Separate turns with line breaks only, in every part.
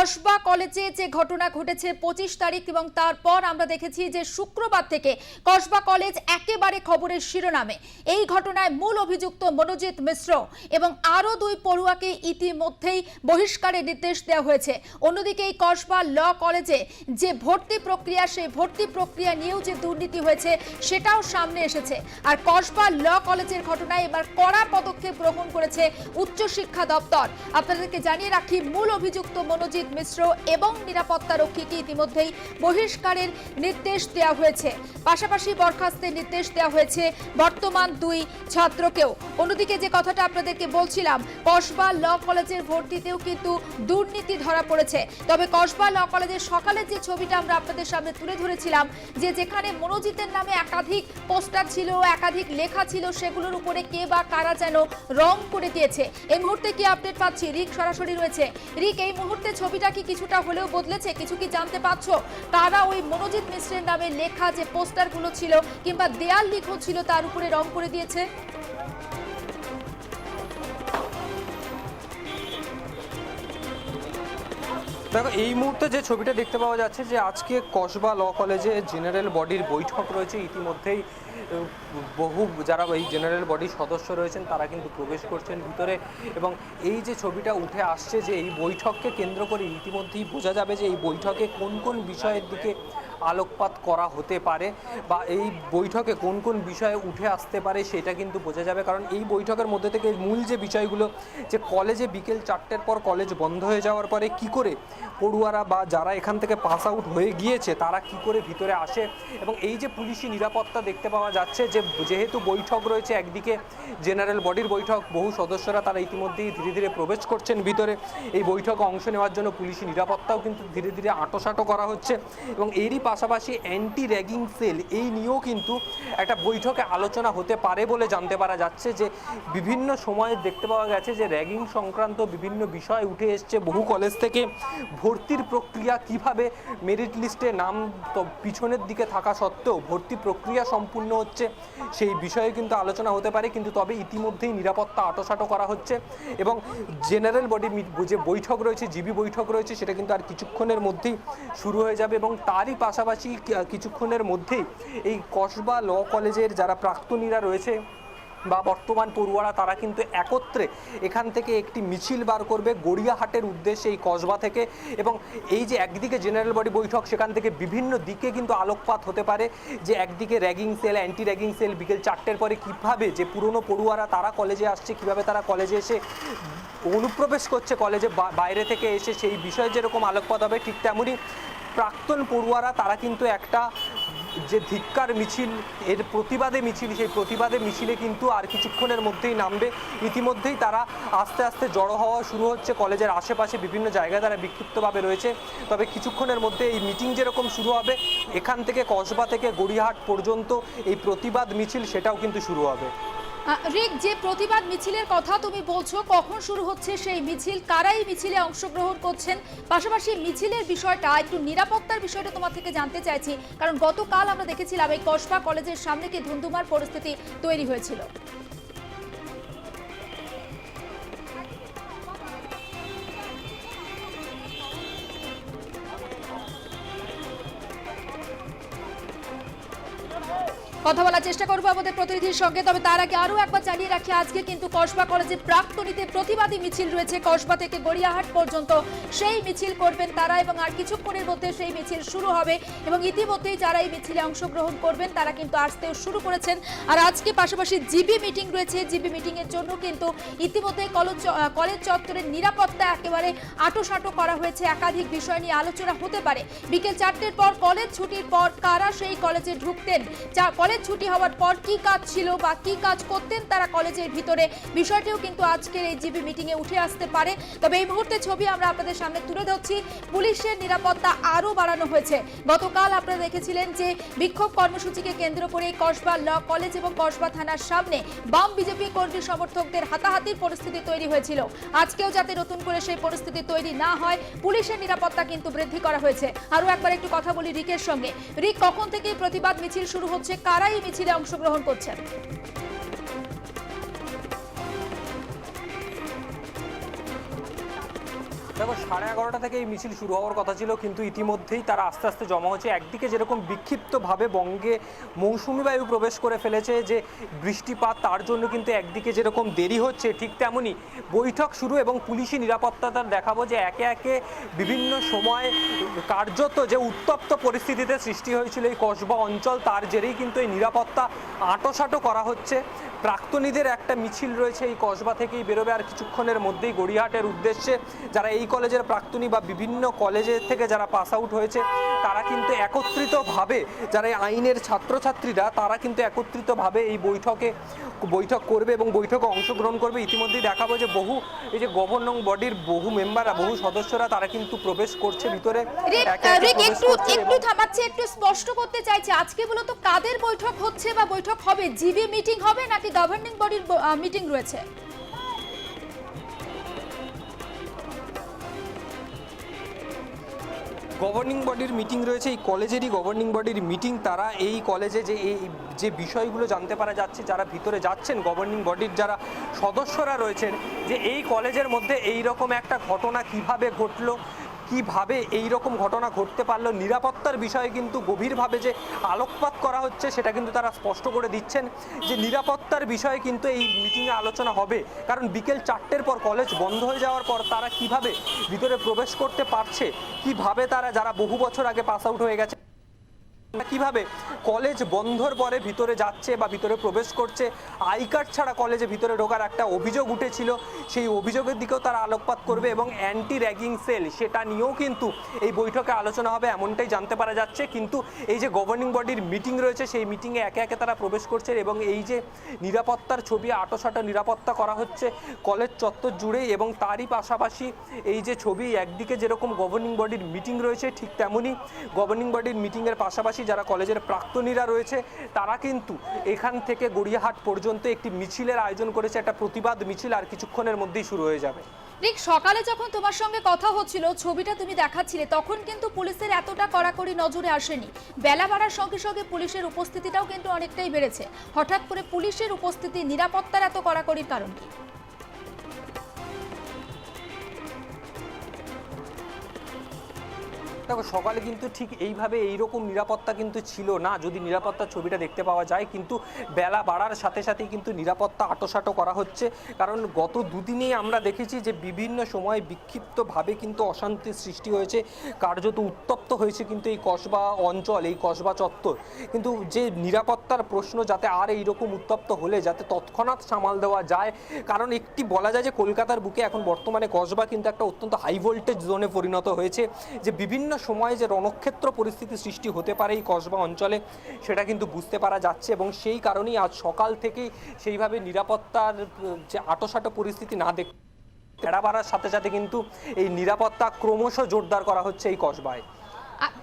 কসবা কলেজে যে ঘটনা ঘটেছে পঁচিশ তারিখ এবং তারপর আমরা দেখেছি যে শুক্রবার থেকে কসবা কলেজ একেবারে খবরের শিরোনামে। এই ঘটনায় মূল অভিযুক্ত মনোজিৎ মিশ্র এবং আরও দুই পড়ুয়াকে ইতিমধ্যেই বহিষ্কারের নির্দেশ দেওয়া হয়েছে। অন্যদিকে এই কসবা ল কলেজে যে ভর্তি প্রক্রিয়া, সেই ভর্তি প্রক্রিয়া নিয়েও যে দুর্নীতি হয়েছে, সেটাও সামনে এসেছে। আর কসবা ল কলেজের ঘটনায় এবার কড়া পদক্ষেপ গ্রহণ করেছে উচ্চশিক্ষা দপ্তর। আপনাদেরকে জানিয়ে রাখি, মূল অভিযুক্ত মনোজিৎ মিশ্র এবং নিরাপত্তা রক্ষীকে ইতিমধ্যেই বহিষ্কারের নির্দেশ দেওয়া হয়েছে। পাশাপাশি বরখাস্তের নির্দেশ দেওয়া হয়েছে বর্তমান দুই ছাত্রকেও। অন্যদিকে যে কথাটা আপনাদেরকে বলছিলাম, কসবা ল কলেজের ভর্তিতেও কিন্তু দুর্নীতি ধরা পড়েছে। তবে কসবা ল কলেজের সকালের যে ছবিটা আমরা আপনাদের সামনে তুলে ধরেছিলাম, যে যেখানে মনোজিতের নামে একাধিক পোস্টার ছিল, একাধিক লেখা ছিল, সেগুলোর উপরে কে বা কারা যেন রং করে দিয়েছে। এই মুহূর্তে কি আপডেট পাচ্ছি? রিক সরাসরি রয়েছে। রিক, এই মুহূর্তে ছবিটা কি কিছুটা হলেও বদলেছে, কিছু কি জানতে পারছ? তারা ওই মনোজিৎ মিশ্রের নামে লেখা যে পোস্টারগুলো ছিল কিংবা দেয়াল লিখো ছিল তার উপরে রং করে দিয়েছে।
দেখো, এই মুহূর্তে যে ছবিটা দেখতে পাওয়া যাচ্ছে যে আজকে কসবা ল কলেজে জেনারেল বডির বৈঠক রয়েছে। ইতিমধ্যেই বহু যারা এই জেনারেল বডির সদস্য রয়েছেন, তারা কিন্তু প্রবেশ করছেন ভিতরে এবং এই যে ছবিটা উঠে আসছে যে এই বৈঠককে কেন্দ্র করে ইতিমধ্যেই বোঝা যাবে যে এই বৈঠকে কোন কোন বিষয়ের দিকে আলোকপাত করা হতে পারে বা এই বৈঠকে কোন কোন বিষয়ে উঠে আসতে পারে সেটা কিন্তু বোঝা যাবে। কারণ এই বৈঠকের মধ্যে থেকে মূল যে বিষয়গুলো, যে কলেজে বিকেল চারটের পর কলেজ বন্ধ হয়ে যাওয়ার পরে কি করে পড়ুয়ারা বা যারা এখান থেকে পাস আউট হয়ে গিয়েছে, তারা কি করে ভিতরে আসে এবং এই যে পুলিশি নিরাপত্তা দেখতে পাওয়া যাচ্ছে যে যেহেতু বৈঠক রয়েছে, একদিকে জেনারেল বডির বৈঠক, বহু সদস্যরা তারা ইতিমধ্যেই ধীরে ধীরে প্রবেশ করছেন ভিতরে। এই বৈঠকে অংশ নেওয়ার জন্য পুলিশি নিরাপত্তাও কিন্তু ধীরে ধীরে আঁটোসাঁটো করা হচ্ছে এবং এরই পাশাপাশি অ্যান্টি র্যাগিং সেল এই নিয়েও কিন্তু একটা বৈঠকে আলোচনা হতে পারে বলে জানতে পারা যাচ্ছে যে বিভিন্ন সময়ে দেখতে পাওয়া গেছে যে র্যাগিং সংক্রান্ত বিভিন্ন বিষয় উঠে এসছে। বহু কলেজ থেকে ভর্তির প্রক্রিয়া কীভাবে মেরিট লিস্টে নাম পিছনের দিকে থাকা সত্ত্বেও ভর্তি প্রক্রিয়া সম্পূর্ণ হচ্ছে সেই বিষয়ে কিন্তু আলোচনা হতে পারে। কিন্তু তবে ইতিমধ্যেই নিরাপত্তা আটোসাটো করা হচ্ছে এবং জেনারেল বডি যে বৈঠক রয়েছে, জিবি বৈঠক রয়েছে, সেটা কিন্তু আর কিছুক্ষণের মধ্যেই শুরু হয়ে যাবে এবং তারই পাশাপাশি কি- কিছুক্ষণের মধ্যেই এই কসবা ল কলেজের যারা প্রাক্তনীরা রয়েছে বা বর্তমান পড়ুয়ারা, তারা কিন্তু একত্রে এখান থেকে একটি মিছিল বার করবে গড়িয়াহাটের উদ্দেশ্যে এই কসবা থেকে। এবং এই যে একদিকে জেনারেল বডি বৈঠক, সেখান থেকে বিভিন্ন দিকে কিন্তু আলোকপাত হতে পারে যে একদিকে ragging cell anti ragging cell, বিকেল চারটের পরে কীভাবে যে পুরনো পড়ুয়ারা তারা কলেজে আসছে, কীভাবে তারা কলেজে এসে অনুপ্রবেশ করছে, কলেজে বাইরে থেকে এসে সেই বিষয়ে যেরকম আলোকপাত হবে, ঠিক তেমনই প্রাক্তন পড়ুয়ারা, তারা কিন্তু একটা যে ধিক্কার মিছিল, এর প্রতিবাদে মিছিল, সেই প্রতিবাদে মিছিলে কিন্তু আর কিছুক্ষণের মধ্যেই নামবে। ইতিমধ্যেই তারা আস্তে আস্তে জড়ো হওয়া শুরু হচ্ছে। কলেজের আশেপাশে বিভিন্ন জায়গায় তারা বিক্ষিপ্তভাবে রয়েছে। তবে কিছুক্ষণের মধ্যে এই মিটিং যেরকম শুরু হবে, এখান থেকে কসবা থেকে গড়িয়াহাট পর্যন্ত এই প্রতিবাদ মিছিল সেটাও কিন্তু শুরু হবে।
রিক, যে প্রতিবাদ মিছিলের কথা তুমি বলছো, কখন শুরু হচ্ছে সেই মিছিল? কারাই মিছিলে অংশগ্রহণ করছেন? পাশাপাশি মিছিলের বিষয়টা, একটু নিরাপত্তার বিষয়টা তোমার থেকে জানতে চাইছি। কারণ গতকাল আমরা দেখেছিলাম এই কসবা কলেজের সামনে কি ধুন্ধুমার পরিস্থিতি তৈরি হয়েছিল। কথা বলার চেষ্টা করব আমাদের প্রতিনিধির সঙ্গে। তবে তার আগে আরও একবার জানিয়ে রাখি, আজকে কিন্তু কসবা কলেজে প্রাক্তনীতে প্রতিবাদী মিছিল রয়েছে। কসবা থেকে গড়িয়াহাট পর্যন্ত সেই মিছিল করবেন তারা এবং আর কিছুক্ষণের মধ্যে সেই মিছিল শুরু হবে এবং ইতিমধ্যেই যারা এই মিছিলে অংশগ্রহণ করবেন, তারা কিন্তু আসতেও শুরু করেছেন। আর আজকে পাশাপাশি জিবি মিটিং রয়েছে। জিবি মিটিং এর জন্য কিন্তু ইতিমধ্যেই কলেজ কলেজ চত্বরের নিরাপত্তা একেবারে আটোসাটো করা হয়েছে। একাধিক বিষয় নিয়ে আলোচনা হতে পারে। বিকেল চারটের পর কলেজ ছুটির পর কারা সেই কলেজে ঢুকতেন যা- কলেজ ছুটি হওয়ার পর কি কাজ ছিল বা কি কাজ করতেন তারা কলেজের ভিতরে? বিষয়টিও কিন্তু আজকের এই জিবি মিটিং এ উঠে আসতে পারে। তবে এই মুহূর্তে ছবি আমরা আপনাদের সামনে তুলে ধরছি। পুলিশের নিরাপত্তা আরও বাড়ানো হয়েছে। গতকাল আপনারা দেখেছিলেন যে বিক্ষোভ কর্মসূচিকে কেন্দ্র করে কসবা ল কলেজ এবং কসবা থানার সামনে বাম বিজেপি কর্মী সমর্থকদের হাতাহাতির পরিস্থিতি তৈরি হয়েছিল। আজকেও যাতে নতুন করে সেই পরিস্থিতি তৈরি না হয়, পুলিশের নিরাপত্তা কিন্তু বৃদ্ধি করা হয়েছে। আরও একবার একটু কথা বলি রিকের সঙ্গে। রিক, কখন থেকে প্রতিবাদ মিছিল শুরু হচ্ছে? কারা এই মিছিলে অংশগ্রহণ করছেন।
দেখো, সাড়ে এগারোটা থেকে এই মিছিল শুরু হওয়ার কথা ছিল, কিন্তু ইতিমধ্যেই তারা আস্তে আস্তে জমা হচ্ছে একদিকে যেরকম বিক্ষিপ্তভাবে বঙ্গে মৌসুমি বায়ু প্রবেশ করে ফেলেছে যে বৃষ্টিপাত, তার জন্য কিন্তু একদিকে যেরকম দেরি হচ্ছে, ঠিক তেমনই বৈঠক শুরু এবং পুলিশি নিরাপত্তা তার দেখাবো যে একে একে বিভিন্ন সময় কার্যত যে উত্তপ্ত পরিস্থিতিতে সৃষ্টি হয়েছিল এই কসবা অঞ্চল, তার জেরেই কিন্তু এই নিরাপত্তা আঁটোসাঁটো করা হচ্ছে। প্রাক্তনীদের একটা মিছিল রয়েছে এই কসবা থেকেই বেরোবে, আর কিছুক্ষণের মধ্যেই গড়িয়াহাটের উদ্দেশ্যে যারা এই কলেজের প্রাক্তনী বা বিভিন্ন কলেজের থেকে যারা পাস আউট হয়েছে তারা কিন্তু একত্রিতভাবে যারা এই আইনের ছাত্রছাত্রীরা তারা কিন্তু একত্রিতভাবে এই বৈঠকে বৈঠক করবে এবং বৈঠকে অংশগ্রহণ করবে। ইতিমধ্যেই দেখাবো যে বহু এই যে গভর্নং বডির বহু মেম্বাররা বহু সদস্যরা তারা কিন্তু প্রবেশ করছে ভিতরে।
একটু একটু থামাচ্ছে একটু স্পষ্ট করতে চাইছে। আজকে মূলত কাদের বৈঠক হচ্ছে বা বৈঠক হবে? জিবি মিটিং হবে নাকি গভর্নিং বডির মিটিং রয়েছে?
গভর্নিং বডির মিটিং রয়েছে, এই কলেজেরই গভর্নিং বডির মিটিং তারা এই কলেজে যে এই যে বিষয়গুলো জানতে পারা যাচ্ছে, যারা ভিতরে যাচ্ছেন গভর্নিং বডির যারা সদস্যরা রয়েছেন, যে এই কলেজের মধ্যে এই রকম একটা ঘটনা কীভাবে ঘটলো কীভাবে এই রকম ঘটনা ঘটতে পারল? নিরাপত্তার বিষয়ে কিন্তু গভীরভাবে যে আলোকপাত করা হচ্ছে, সেটা কিন্তু তারা স্পষ্ট করে দিচ্ছেন যে নিরাপত্তার বিষয়ে কিন্তু এই মিটিংয়ে আলোচনা হবে। কারণ বিকেল চারটের পর কলেজ বন্ধ হয়ে যাওয়ার পর তারা কীভাবে ভিতরে প্রবেশ করতে পারছে? কীভাবে তারা, যারা বহু বছর আগে পাস আউট হয়ে গেছে কীভাবে কলেজ বন্ধর পরে ভিতরে যাচ্ছে বা ভিতরে প্রবেশ করছে? আই কার্ড ছাড়া কলেজে ভিতরে ঢোকার একটা অভিযোগ উঠেছিল। সেই অভিযোগের দিকেও তারা আলোকপাত করবে এবং অ্যান্টি র্যাগিং সেল সেটা নিয়েও কিন্তু এই বৈঠকে আলোচনা হবে এমনটাই জানতে পারা যাচ্ছে। কিন্তু এই যে গভর্নিং বডির মিটিং রয়েছে, সেই মিটিংয়ে একে একে তারা প্রবেশ করছে এবং এই যে নিরাপত্তার ছবি, আটোসাটো নিরাপত্তা করা হচ্ছে কলেজ চত্বর জুড়ে এবং তারই পাশাপাশি এই যে ছবি, একদিকে যেরকম গভর্নিং বডির মিটিং রয়েছে, ঠিক তেমনই গভর্নিং বডির মিটিংয়ের পাশাপাশি যারা কলেজের প্রাক্তনীরা রয়েছে, তারা কিন্তু এখান থেকে গড়িয়াহাট পর্যন্ত একটি মিছিলের আয়োজন করেছে, একটা প্রতিবাদ মিছিল আর কিছুক্ষণের মধ্যেই শুরু হয়ে যাবে।
রিক, সকালে যখন তোমার সঙ্গে কথা হচ্ছিল, ছবিটা তুমি দেখাচ্ছিলে, তখন কিন্তু পুলিশের এতটা কড়াকড়ি নজরে আসেনি। বেলা বাড়ার সঙ্গে সঙ্গে পুলিশের উপস্থিতিটাও কিন্তু অনেকটাই বেড়েছে। হঠাৎ করে পুলিশের উপস্থিতি, নিরাপত্তার এত কড়াকড়ির কারণ কি?
দেখো, সকালে কিন্তু ঠিক এইভাবে এইরকম নিরাপত্তা কিন্তু ছিল না। যদি নিরাপত্তার ছবিটা দেখতে পাওয়া যায়, কিন্তু বেলা বাড়ার সাথে সাথেই কিন্তু নিরাপত্তা আটোসাটো করা হচ্ছে। কারণ গত দুদিনেই আমরা দেখেছি যে বিভিন্ন সময় বিক্ষিপ্তভাবে কিন্তু অশান্তির সৃষ্টি হয়েছে। কার্যত উত্তপ্ত হয়েছে কিন্তু এই কসবা অঞ্চল, এই কসবা চত্বর। কিন্তু যে নিরাপত্তার প্রশ্ন যাতে আর এইরকম উত্তপ্ত হলে, যাতে তৎক্ষণাৎ সামাল দেওয়া যায়, কারণ একটি বলা যায় যে, কলকাতার বুকে এখন বর্তমানে কসবা কিন্তু একটা অত্যন্ত হাই ভোল্টেজ জোনে পরিণত হয়েছে। যে বিভিন্ন সময়ে যে রণক্ষেত্র পরিস্থিতি সৃষ্টি হতে পারে এই কসবা অঞ্চলে, সেটা কিন্তু বুঝতে পারা যাচ্ছে এবং সেই কারণেই আজ সকাল থেকেই সেইভাবে নিরাপত্তার যে আটোসাটো পরিস্থিতি না দেখ বেড়া বাড়ার সাথে সাথে কিন্তু এই নিরাপত্তা ক্রমশ জোরদার করা হচ্ছে এই কসবায়।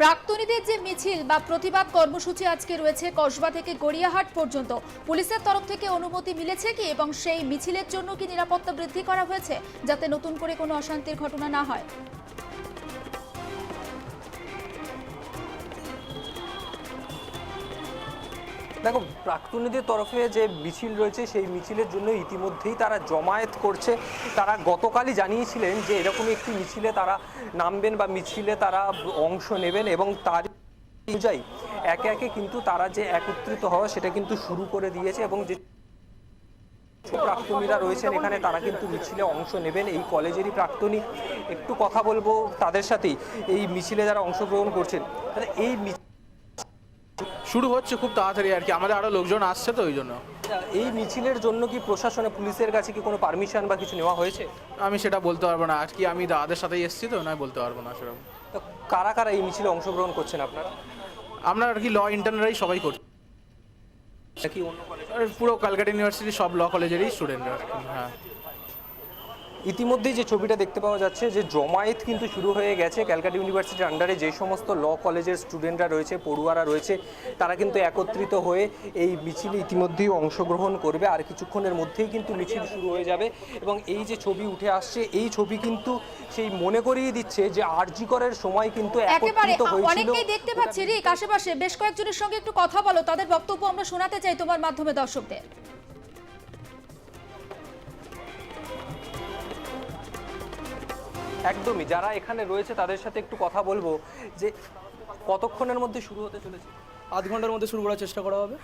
প্রাক্তনীদের যে মিছিল বা প্রতিবাদ কর্মসূচি আজকে রয়েছে কসবা থেকে গড়িয়াহাট পর্যন্ত। পুলিশের তরফ থেকে অনুমতি মিলেছে কি এবং সেই মিছিলের জন্য কি নিরাপত্তা বৃদ্ধি করা হয়েছে যাতে নতুন করে কোনো অশান্তির ঘটনা না হয়?
দেখো প্রাক্তনীদের তরফে যে মিছিল রয়েছে, সেই মিছিলের জন্য ইতিমধ্যেই তারা জমায়েত করছে। তারা গতকালই জানিয়েছিলেন যে এরকমই একটি মিছিলে তারা নামবেন বা মিছিলে তারা অংশ নেবেন এবং তার অনুযায়ী একে একে কিন্তু তারা যে একত্রিত হওয়া, সেটা কিন্তু শুরু করে দিয়েছে এবং যে প্রাক্তনীরা রয়েছেন এখানে, তারা কিন্তু মিছিলে অংশ নেবেন। এই কলেজেরই প্রাক্তনী, একটু কথা বলব তাদের সাথেই। এই মিছিলে যারা অংশগ্রহণ করছেন, তাহলে এই মিছিল
শুরু হচ্ছে খুব তাড়াতাড়ি আর কি। আমাদের আরও লোকজন আসছে তো ওই জন্য।
এই মিছিলের জন্য কি প্রশাসনে পুলিশের কাছে কি কোনো পারমিশন বা কিছু নেওয়া হয়েছে?
আমি সেটা বলতে পারব না। আজকে আমি দাদাদের সাথেই এসেছি তো নয় বলতে পারব না সেরকম।
তো কারা কারা এই মিছিলে অংশগ্রহণ করছেন আপনারা?
আমরা আর কি ল ইন্টারনারাই সবাই করছি আর পুরো ক্যালকাটা ইউনিভার্সিটির সব ল কলেজেরই স্টুডেন্টরা হ্যাঁ।
ইতিমধ্যেই যে ছবিটা দেখতে পাওয়া যাচ্ছে যে জমায়েত কিন্তু শুরু হয়ে গেছে। ক্যালকাটা ইউনিভার্সিটির আন্ডারে যে সমস্ত ল কলেজের স্টুডেন্টরা রয়েছে পড়ুয়ারা রয়েছে তারা কিন্তু একত্রিত হয়ে এই মিছিলে ইতিমধ্যেই অংশগ্রহণ করবে। আর কিছুক্ষণের মধ্যেই কিন্তু মিছিল শুরু হয়ে যাবে। এবং এই যে ছবি উঠে আসছে এই ছবি কিন্তু সেই মনে করিয়ে দিচ্ছে যে আরজিকরের সময় কিন্তু একত্রিত হয়েছিল।
অনেককেই দেখতে পাচ্ছি রিক আশেপাশে বেশ কয়েকজনের সঙ্গে একটু কথা বলো তাদের বক্তব্য আমরা শোনাতে চাই তোমার মাধ্যমে দর্শকদের।
একদমই যারা এখানে রয়েছে তাদের সাথে একটু কথা বলব যে কতক্ষণের মধ্যে শুরু হতে চলেছে?
আধ ঘণ্টার মধ্যে শুরু করার চেষ্টা করা হবে।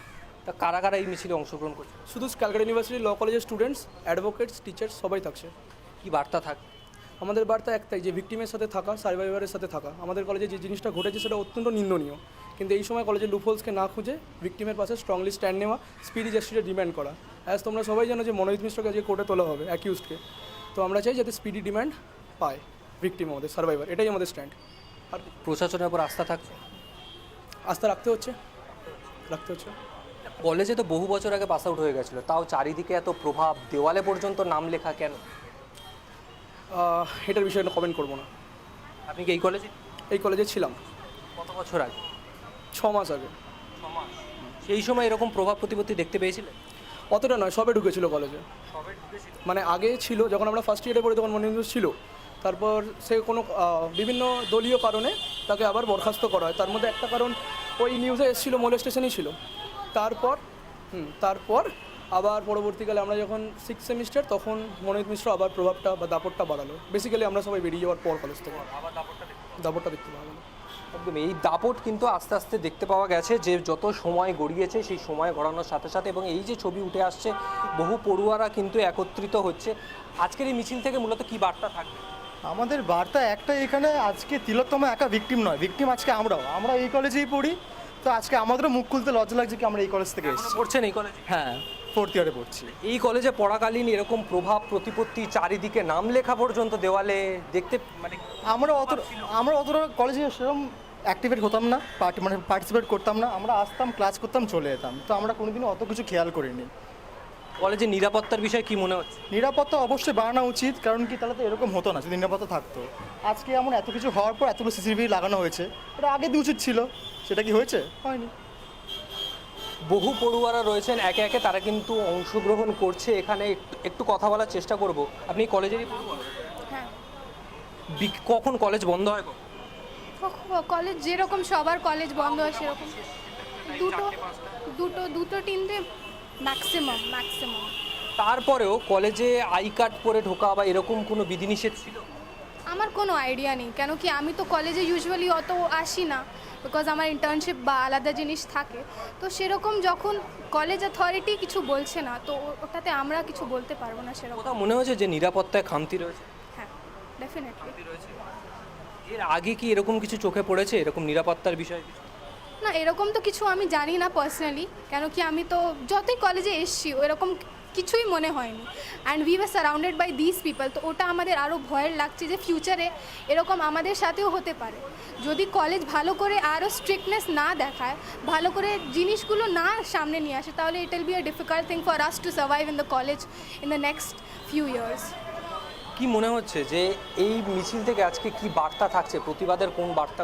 তা কারা কারা এই মিছিলে অংশগ্রহণ করছে?
শুধু ক্যালকাটা ইউনিভার্সিটি ল কলেজের স্টুডেন্টস অ্যাডভোকেটস টিচার্স সবাই থাকছে।
কি বার্তা থাক?
আমাদের বার্তা একটাই যে ভিকটিমের সাথে থাকা সার্ভাইভারের সাথে থাকা। আমাদের কলেজে যে জিনিসটা ঘটেছে সেটা অত্যন্ত নিন্দনীয়। কিন্তু এই সময় কলেজের লুফোলসকে না খুঁজে ভিকটিমের পাশে স্ট্রংলি স্ট্যান্ড নেওয়া স্পিডি জাস্টিসের ডিমান্ড করা। অ্যাজ তোমরা সবাই জানো যে মনোজিৎ মিশ্রকে আজকে কোর্টে তোলা হবে অ্যাকিউজকে তো আমরা চাই যাতে স্পিডি ডিমান্ড পায় ভিকটিম আমাদের সার্ভাইভার এটাই আমাদের স্ট্যান্ড আর
প্রশাসনের উপর আস্থা থাকছে?
আস্থা রাখতে হচ্ছে রাখতে হচ্ছে।
কলেজে তো বহু বছর আগে পাস আউট হয়ে গেছিল তাও চারিদিকে এত প্রভাব দেওয়ালে পর্যন্ত নাম লেখা কেন?
এটার বিষয়ে কমেন্ট করব না।
আপনি কি এই কলেজে?
এই কলেজে ছিলাম।
কত বছর আগে?
ছ মাস আগে।
সেই সময় এরকম প্রভাব প্রতিপত্তি দেখতে পেয়েছিলেন
অতটা নয় সবে ঢুকেছিল কলেজে। মানে আগে ছিল যখন আমরা ফার্স্ট ইয়ারে পড়ি তখন মনিন্দু ছিল। তারপর সে কোনো বিভিন্ন দলীয় কারণে তাকে আবার বরখাস্ত করা হয়। তার মধ্যে একটা কারণ ওই নিউজে এসেছিল মোলেস্টেশনই ছিল। তারপর, হুম, তারপর আবার পরবর্তীকালে আমরা যখন সিক্স সেমিস্টার তখন মনোজিৎ মিশ্র আবার প্রভাবটা বা দাপটটা বাড়ালো। বেসিক্যালি আমরা সবাই বেরিয়ে যাওয়ার পর কলেজ থেকে। দাপটটা দেখতে পাওয়া গেলো।
একদম, এই দাপট কিন্তু আস্তে আস্তে দেখতে পাওয়া গেছে যে যত সময় গড়িয়েছে, সেই সময় গড়ানোর সাথে সাথে এবং এই যে ছবি উঠে আসছে, বহু পড়ুয়ারা কিন্তু একত্রিত হচ্ছে। আজকের এই মিছিল থেকে মূলত কি বার্তা থাকবে?
আমাদের বার্তা একটা এখানে আজকে তিলোত্তমা একা ভিকটিম নয়। ভিকটিম আজকে আমরাও। আমরা এই কলেজেই পড়ি তো আজকে আমাদেরও মুখ খুলতে লজ্জা লাগছে কি আমরা এই কলেজ থেকে এসেছি।
পড়ছেন এই কলেজে
হ্যাঁ ফোর্থ ইয়ারে পড়ছি।
এই কলেজে পড়াকালীন এরকম প্রভাব প্রতিপত্তি চারিদিকে নাম লেখা পর্যন্ত দেওয়ালে দেখতে মানে
আমরা অত আমরা অতটা কলেজে সেরকম অ্যাক্টিভেট হতাম না পার্টি মানে পার্টিসিপেট করতাম না। আমরা আসতাম ক্লাস করতাম চলে যেতাম। তো আমরা কোনোদিনও অত কিছু খেয়াল করিনি।
কলেজে নিরাপত্তার বিষয়ে কি মনে হচ্ছে?
নিরাপত্তা অবশ্যই বাড়ানো উচিত কারণ কি তাহলে তো এরকম হতো না যদি নিরাপত্তা থাকতো। আজকে এমন এত কিছু হওয়ার পর এতগুলো সিসিটিভি লাগানো হয়েছে এটা আগে দিয়ে উচিত ছিল সেটা কি হয়েছে? হয়নি।
বহু পড়ুয়ারা রয়েছেন একে একে তারা কিন্তু অংশগ্রহণ করছে এখানে একটু- একটু কথা বলার চেষ্টা করব। আপনি কলেজেরই
হ্যাঁ।
কখন কলেজ বন্ধ হয়
কলেজ যেরকম সবার কলেজ বন্ধ হয় সেরকম। দুটো দুটো দুটো তিনটে ম্যাক্সিমাম ম্যাক্সিমাম
তারপরেও কলেজে আই কার্ড পরে ঢোকা বা এরকম কোনো বিধিনিষেধ ছিল?
আমার কোনো আইডিয়া নেই কেন কি আমি তো কলেজে ইউজুয়ালি অত আসি না বিকজ আমার ইন্টার্নশিপ বা আলাদা জিনিস থাকে। তো সেরকম যখন কলেজ অথরিটি কিছু বলছে না তো ওটাতে আমরা কিছু বলতে পারব না সেরকম।
কোথাও মনে হচ্ছে যে নিরাপত্তায় খামতি রয়েছে?
হ্যাঁ ডেফিনেটলি
এর আগে কি এরকম কিছু চোখে পড়েছে? এরকম নিরাপত্তার বিষয়ে কিছু?
না, এরকম তো কিছু আমি জানি না পার্সোনালি কেন কি আমি তো যতই কলেজে এসছি এরকম কিছুই মনে হয়নি। And we were surrounded by this people তো ওটা আমাদের আরও ভয়ের লাগছে যে ফিউচারে এরকম আমাদের সাথেও হতে পারে। যদি কলেজ ভালো করে আরও স্ট্রিক্টনেস না দেখায়, ভালো করে জিনিসগুলো না সামনে নিয়ে আসে, তাহলে it will be a difficult thing for us to survive in the college in the next few years
কি মনে হচ্ছে যে এই মিছিল থেকে আজকে কি বার্তা থাকছে? প্রতিবাদের কোন বার্তা?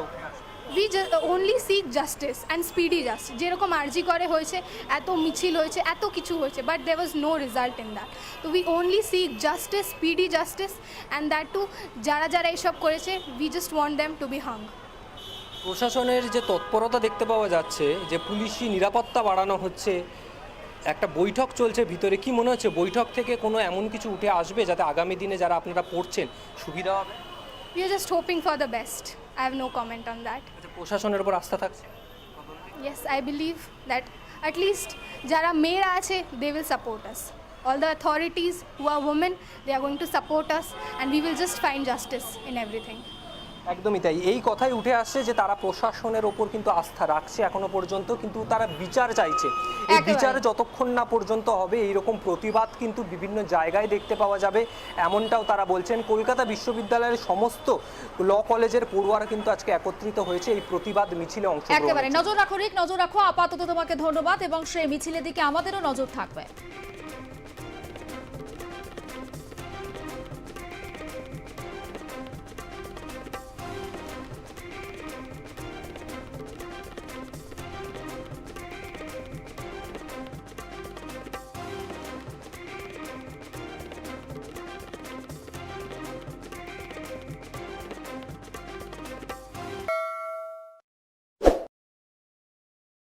We only seek justice and speedy justice যেরকম আর্জি করে হয়েছে এত মিছিল হয়েছে এত কিছু হয়েছে but they was no result in that তো we only seek justice speedy justice and that too যারা যারা এইসব করেছে we just want them to be hang
প্রশাসনের যে তৎপরতা দেখতে পাওয়া যাচ্ছে যে পুলিশি নিরাপত্তা বাড়ানো হচ্ছে একটা বৈঠক চলছে ভিতরে কি মনে হচ্ছে? বৈঠক থেকে কোনো এমন কিছু উঠে আসবে যাতে আগামী দিনে যারা আপনারা পড়ছেন সুবিধা হবে?
We are just hoping for the best I have no comment on that
প্রশাসনের উপর আস্থা থাকছে?
Yes I believe that at least যারা মেয়েরা আছে they will support us all the authorities who are women they are going to support us and we will just find justice in everything
একদমই তাই। এই কথাই উঠে আসছে যে তারা প্রশাসনের ওপর কিন্তু আস্থা রাখছে এখনও পর্যন্ত কিন্তু তারা বিচার চাইছে। এই বিচার যতক্ষণ না পর্যন্ত হবে এইরকম প্রতিবাদ কিন্তু বিভিন্ন জায়গায় দেখতে পাওয়া যাবে। এমনটাও তারা বলছেন। কলকাতা বিশ্ববিদ্যালয়ের সমস্ত ল কলেজের পড়ুয়ারা কিন্তু আজকে একত্রিত হয়েছে। এই প্রতিবাদ মিছিলে অংশগ্রহণ
একেবারে। নজর রাখো রিক নজর রাখো। আপাতত তোমাকে ধন্যবাদ এবং সেই মিছিলের দিকে আমাদেরও নজর থাকবে।